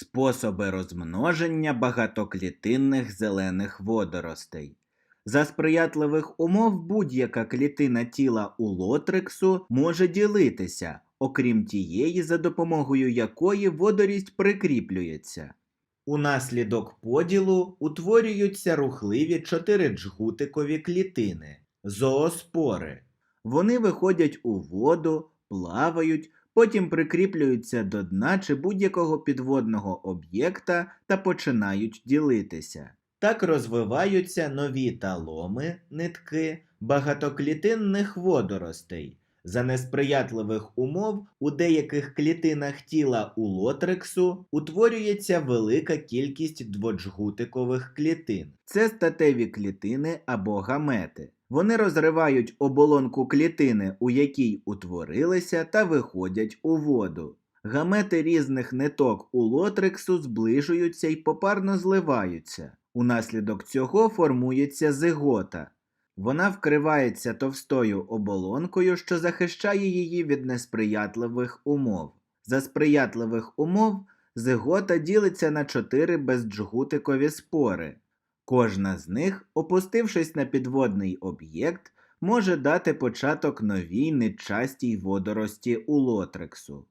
Способи розмноження багатоклітинних зелених водоростей. За сприятливих умов будь-яка клітина тіла у лотрексу може ділитися, окрім тієї, за допомогою якої водорість прикріплюється. Унаслідок поділу утворюються рухливі чотириджгутикові клітини зооспори. Вони виходять у воду, плавають, потім прикріплюються до дна чи будь-якого підводного об'єкта та починають ділитися. Так розвиваються нові таломи, нитки багатоклітинних водоростей. За несприятливих умов у деяких клітинах тіла у лотрексу утворюється велика кількість дводжгутикових клітин. Це статеві клітини або гамети. Вони розривають оболонку клітини, у якій утворилися, та виходять у воду. Гамети різних ниток у лотрексу зближуються і попарно зливаються. Унаслідок цього формується зигота. Вона вкривається товстою оболонкою, що захищає її від несприятливих умов. За сприятливих умов зигота ділиться на чотири безджгутикові спори. Кожна з них, опустившись на підводний об'єкт, може дати початок новій нечастій водорості у лотрексу.